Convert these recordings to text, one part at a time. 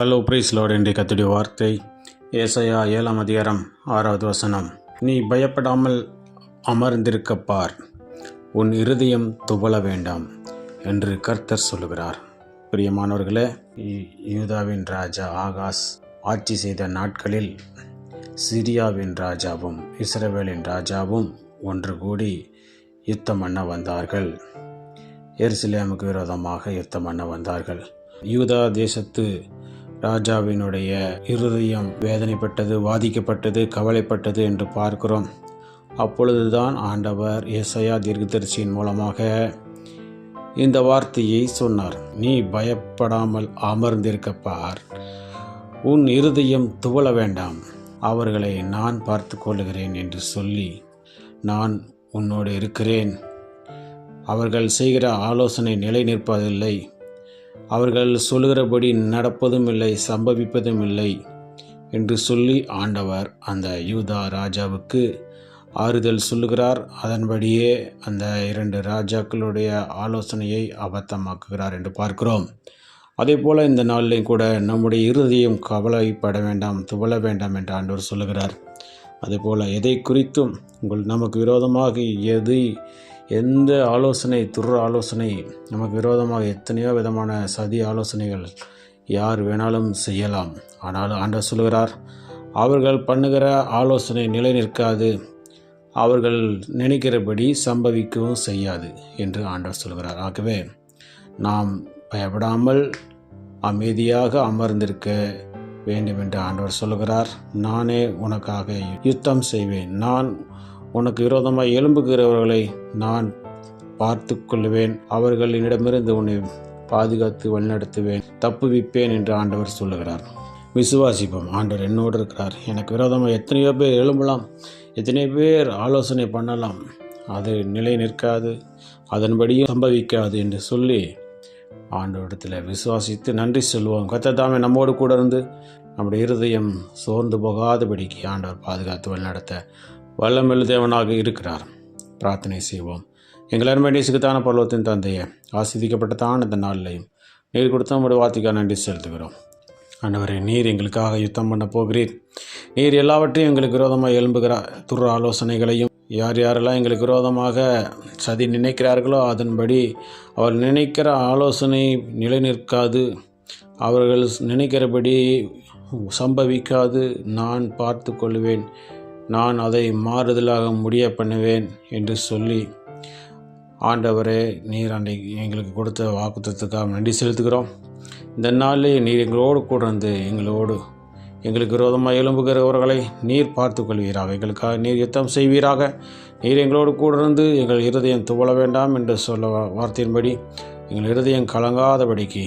Hello price load என்று கத்துடைய வார்த்தை. ஏசையா ஏழாம் அதிகாரம் ஆறாவது வசனம். நீ பயப்படாமல் அமர்ந்திருக்க பார். உன் இருதயம் துவள வேண்டாம் என்று கர்த்தர் சொல்லுகிறார். பிரியமானவர்களே யூதாவின் ராஜா ஆகாஷ் ஆட்சி செய்த நாட்களில் சிரியாவின் ராஜாவும் இஸ்ரேவேலின் ராஜாவும் ஒன்று கூடி யுத்தம் பண்ண வந்தார்கள். எருசலேமுக்கு விரோதமாக யுத்தம் பண்ண வந்தார்கள். யூதா தேசத்து ராஜாவினுடைய இருதயம் வேதனைப்பட்டது வாதிக்கப்பட்டது கவலைப்பட்டது என்று பார்க்கிறோம். அப்பொழுதுதான் ஆண்டவர் ஏசையா தீர்க்கதரிசியின் மூலமாக இந்த வார்த்தையை சொன்னார். நீ பயப்படாமல் அமர்ந்திருக்க பார் உன் இருதயம் துவள வேண்டாம். அவர்களை நான் பார்த்து கொள்ளுகிறேன் என்று சொல்லி நான் உன்னோடு இருக்கிறேன். அவர்கள் செய்கிற ஆலோசனை நிலை நிற்பதில்லை அவர்கள் சொல்லுகிறபடி நடப்பதும் இல்லை சம்பவிப்பதும் இல்லை என்று சொல்லி ஆண்டவர் அந்த யூதா ராஜாவுக்கு ஆறுதல் சொல்லுகிறார். அதன்படியே அந்த இரண்டு ராஜாக்களுடைய ஆலோசனையை அபத்தமாக்குகிறார் என்று பார்க்கிறோம். அதே போல் இந்த நாளிலையும் கூட நம்முடைய இறுதியும் கவலைப்பட வேண்டாம் துவள வேண்டாம் என்று ஆண்டவர் சொல்லுகிறார். அதே போல் எதை குறித்தும் உங்கள் நமக்கு விரோதமாக எது எந்த ஆலோசனை துர் ஆலோசனை நமக்கு விரோதமாக எத்தனையோ விதமான சதி ஆலோசனைகள் யார் வேணாலும் செய்யலாம். ஆனால் ஆண்டவர் சொல்கிறார் அவர்கள் பண்ணுகிற ஆலோசனை நிலை நிற்காது. அவர்கள் நினைக்கிறபடி சம்பவிக்கவும் செய்யாது என்று ஆண்டவர் சொல்கிறார் ஆகவே நாம் பயப்படாமல் அமைதியாக அமர்ந்திருக்க வேண்டும் என்று ஆண்டவர் சொல்லுகிறார். நானே உனக்காக யுத்தம் செய்வேன். நான் உனக்கு விரோதமாக எழும்புகிறவர்களை நான் பார்த்து கொள்வேன் அவர்களிடமிருந்து உன்னை பாதுகாத்து வழிநடத்துவேன். தப்புவிப்பேன் என்று ஆண்டவர் சொல்லுகிறார். விசுவாசிப்போம். ஆண்டவர் என்னோடு இருக்கிறார். எனக்கு விரோதமாக எத்தனையோ பேர் எழும்பலாம். எத்தனையோ பேர் ஆலோசனை பண்ணலாம். அது நிலை நிற்காது. அதன்படியும் சம்பவிக்காது என்று சொல்லி ஆண்டவரிடத்தில் விசுவாசித்து நன்றி சொல்லுவோம். கத்தத்தாமே நம்மோடு கூட இருந்து நம்முடைய இருதயம் சோர்ந்து போகாதபடிக்கு ஆண்டவர் பாதுகாத்து வழிநடத்த வல்லமெழு தேவனாக இருக்கிறார். பிரார்த்தனை செய்வோம். எங்கள் அருமை நேசுக்குத்தான பருவத்தின் தந்தையை ஆசிரிக்கப்பட்டதான இந்த நாளிலையும் நீர் கொடுத்த உங்களுடைய வார்த்தைக்காக நன்றி செலுத்துகிறோம். ஆண்டவரே நீர் எங்களுக்காக யுத்தம் பண்ண போகிறீர். நீர் எல்லாவற்றையும் எங்களுக்கு விரோதமாக எழும்புகிற துர் ஆலோசனைகளையும் யார் யாரெல்லாம் எங்களுக்கு விரோதமாக சதி நினைக்கிறார்களோ அதன்படி அவர் நினைக்கிற ஆலோசனை நிலை நிற்காது அவர்கள் நினைக்கிறபடி சம்பவிக்காது. நான் பார்த்து கொள்வேன். நான் அதை மாறுதலாக முடிய பண்ணுவேன் என்று சொல்லி ஆண்டவரே நீர் அன்றைக்கு எங்களுக்கு கொடுத்த வாக்குத்தத்துக்காக நன்றி செலுத்துகிறோம். இந்த நாளில் நீர் எங்களோடு கூட இருந்து எங்களோடு எங்களுக்கு விரோதமாக எழும்புகிறவர்களை நீர் பார்த்து கொள்வீராக எங்களுக்காக நீர் யுத்தம் செய்வீராக. நீர் எங்களோடு கூட இருந்து எங்கள் இருதயம் துவள வேண்டாம் என்று சொல்ல வா- வார்த்தையின்படி எங்கள் இருதயம் கலங்காதபடிக்கு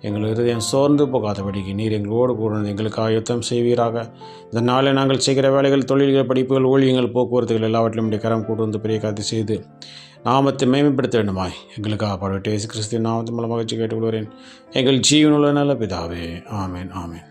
எங்கள் இருதயம் சோர்ந்து போகாதபடிக்கு நீர் எங்களோடு கூட எங்களுக்காக யுத்தம் செய்வீராக. இந்த நாளில் நாங்கள் செய்கிற வேலைகள் தொழில்கள் படிப்புகள் ஊழியங்கள் போக்குவரத்துகள் எல்லாவற்றிலும் கரம் கூட்டு வந்து பெரிய காத்து செய்து நாமத்தை மேம்படுத்த வேண்டுமாய். எங்களுக்காக பாடவிட்டு இயேசு கிறிஸ்துவின் நாமத்தின் மூலமாக கேட்டுக்கொள்கிறேன். எங்கள் ஜீவனுள்ள நல்ல பிதாவே. ஆமேன் ஆமேன்.